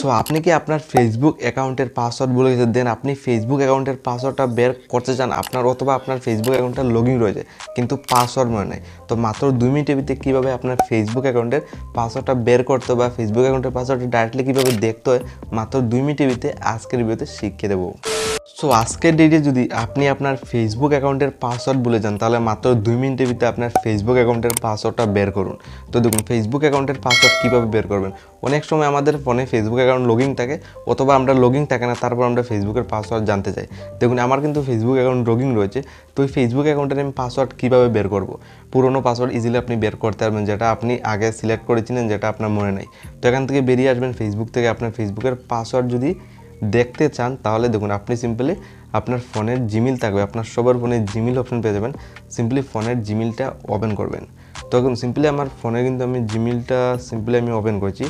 So আপনি কি আপনার ফেসবুক অ্যাকাউন্টের পাসওয়ার্ড বলে গেছে দেন আপনি ফেসবুক অ্যাকাউন্টের পাসওয়ার্ডটা বের করতে চান, আপনার অথবা আপনার ফেসবুক অ্যাকাউন্টটা লগ ইন রয়েছে, কিন্তু পাসওয়ার্ড মনে নেই। তো মাত্র দুই মিনিটের ভিতরে কীভাবে আপনার ফেসবুক অ্যাকাউন্টের পাসওয়ার্ডটা বের করতে বা ফেসবুক অ্যাকাউন্টের পাসওয়ার্ডটা ডাইরেক্টলি কীভাবে দেখতে হয়, মাত্র দুই মিনিটের ভিতরে আজকের ভিডিওতে শিখিয়ে দেবো। সো আজকের ডেটে যদি আপনি আপনার ফেসবুক অ্যাকাউন্টের পাসওয়ার্ড বলে যান, তাহলে মাত্র দুই মিনিটের ভিতরে আপনার ফেসবুক অ্যাকাউন্টের পাসওয়ার্ডটা বের করুন। তো দেখুন ফেসবুক অ্যাকাউন্টের পাসওয়ার্ড কীভাবে বের করবেন? অনেক সময় আমাদের ফোনে ফেসবুক অ্যাকাউন্ট লগিং থাকে, অথবা আমরা লগিং থাকে না, তারপর আমরা ফেসবুকের পাসওয়ার্ড জানতে চাই। দেখুন, আমার কিন্তু ফেসবুক অ্যাকাউন্ট লগিং রয়েছে, তো ওই ফেসবুক অ্যাকাউন্টের আমি পাসওয়ার্ড কীভাবে বের করব? পুরনো পাসওয়ার্ড ইজিলি আপনি বের করতে পারবেন, যেটা আপনি আগে সিলেক্ট করেছিলেন, যেটা আপনার মনে নেই। তো এখান থেকে বেরিয়ে আসবেন ফেসবুক থেকে আপনার ফেসবুকের পাসওয়ার্ড যদি দেখতে চান, তাহলে দেখুন, আপনি সিম্পলি আপনার ফোনের জিমিল থাকবে, আপনার সবার ফোনে জিমিল অপশন পেয়ে যাবেন। সিম্পলি ফোনের জিমিলটা ওপেন করবেন। তো এখন সিম্পলি আমার ফোনে কিন্তু আমি জিমিলটা সিম্পলি আমি ওপেন করছি।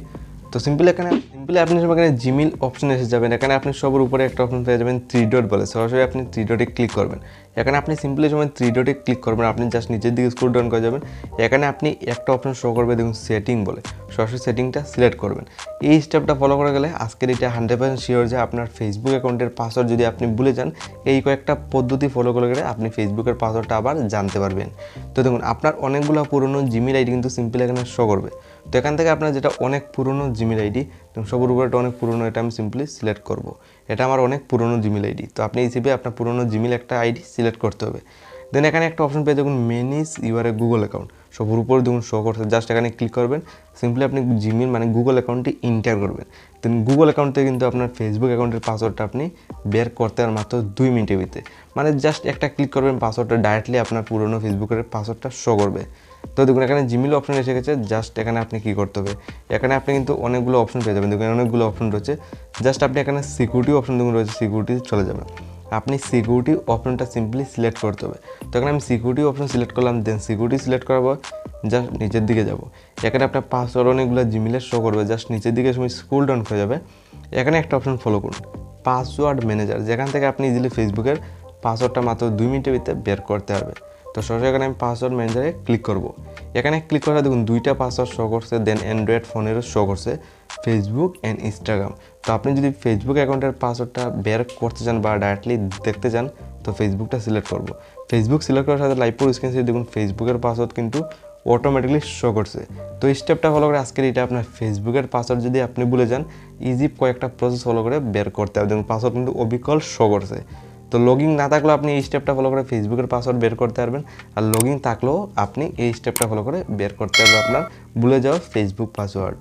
তো সিম্পলি এখানে সিম্পলি আপনি সব এখানে জিমেল অপশন এসে যাবেন। এখানে আপনি সবার উপরে একটা অপশন পেয়ে যাবেন থ্রি ডট বলে। সরাসরি আপনি থ্রি ডটে ক্লিক করবেন। এখানে আপনি সিম্পলি সময় থ্রি ডটে ক্লিক করবেন। আপনি জাস্ট নিচের দিকে স্ক্রল ডাউন করে যাবেন। এখানে আপনি একটা অপশন শো করবে, দেখুন সেটিং বলে। সরাসরি সেটিংটা সিলেক্ট করবেন। এই স্টেপটা ফলো করে গেলে আজকের এটা হান্ড্রেড পার্সেন্ট শিওর যে আপনার ফেসবুক অ্যাকাউন্টের পাসওয়ার্ড যদি আপনি ভুলে যান, এই কয়েকটা পদ্ধতি ফলো করে গেলে আপনি ফেসবুকের পাসওয়ার্ডটা আবার জানতে পারবেন। তো দেখুন, আপনার অনেকগুলো পুরনো জিমেল আইডি কিন্তু সিম্পলি এখানে শো করবে। তো এখান থেকে আপনার যেটা অনেক পুরনো জিমেল আইডি সবার উপরে অনেক পুরনো, এটা আমি সিম্পলি সিলেক্ট করব। এটা আমার অনেক পুরনো জিমেল আইডি তো আপনি হিসেবে আপনার পুরনো জিমেল একটা আইডি সিলেক্ট করতে হবে। দেন এখানে একটা অপশন পেয়ে দেখুন manage your a Google account সবার উপরে দেখুন শো করছে জাস্ট এখানে ক্লিক করবেন সিম্পলি আপনি জিমেল মানে গুগল অ্যাকাউন্টটি ইন্টার করবেন। দেন গুগল অ্যাকাউন্ট কিন্তু আপনার ফেসবুক অ্যাকাউন্টের পাসওয়ার্ডটা আপনি বের করতে আর মাত্র দুই মিনিটের ভিতরে। মানে জাস্ট একটা ক্লিক করবেন পাসওয়ার্ডটা ডাইরেক্টলি আপনার পুরনো ফেসবুকের পাসওয়ার্ডটা শো করবে। তো দেখুন, এখানে জিমেল অপশন এসে গেছে জাস্ট এখানে আপনি কী করতে হবে? এখানে আপনি কিন্তু অনেকগুলো অপশন পেয়ে যাবেন। দেখুন অনেকগুলো অপশন রয়েছে। জাস্ট আপনি এখানে সিকিউরিটি অপশন দেখুন, রয়েছে সিকিউরিটি চলে যাবেন আপনি সিকিউরিটি অপশনটা সিম্পলি সিলেক্ট করতে হবে। তো এখানে আমি সিকিউরিটি অপশন সিলেক্ট করলাম দেন সিকিউরিটি সিলেক্ট করার পর জাস্ট নিচের দিকে যাব। এখানে আপনার পাসওয়ার্ড অনেকগুলো জিমেলের শো করবে। জাস্ট নিচের দিকে সময় স্কুল ডাউন হয়ে যাবে। এখানে একটা অপশন ফলো করুন। পাসওয়ার্ড ম্যানেজার যেখান থেকে আপনি ইজিলি ফেসবুকের পাসওয়ার্ডটা মাত্র দুই মিনিটের ভিতরে বের করতে পারবে তো সরাসরি এখানে আমি পাসওয়ার্ড ম্যানেজারে ক্লিক করব। এখানে ক্লিক করা দেখুন দুইটা পাসওয়ার্ড শো করছে দেন অ্যান্ড্রয়েড ফোনেরও শো করছে ফেসবুক অ্যান্ড ইনস্টাগ্রাম তো আপনি যদি ফেসবুক অ্যাকাউন্টের পাসওয়ার্ডটা বের করতে চান বা ডাইরেক্টলি দেখতে চান, তো ফেসবুকটা সিলেক্ট করব। ফেসবুক সিলেক্ট করার সাথে লাইভ পুরো স্ক্রিন দেখুন ফেসবুকের পাসওয়ার্ড কিন্তু অটোমেটিকলি শো করছে। তো এই স্টেপটা ফলো করে আজকের এটা আপনার ফেসবুকের পাসওয়ার্ড যদি আপনি ভুলে যান ইজি কয়েকটা প্রসেস ফলো করে বের করতে হবে। দেখুন পাসওয়ার্ড কিন্তু অবিকল শো করছে। তো লগিং না থাকলেও আপনি এই স্টেপটা ফলো করে ফেসবুকের পাসওয়ার্ড বের করতে পারবেন। আর লগিং থাকলেও আপনি এই স্টেপটা ফলো করে বের করতে পারবেন আপনার ভুলে যাওয়া ফেসবুক পাসওয়ার্ড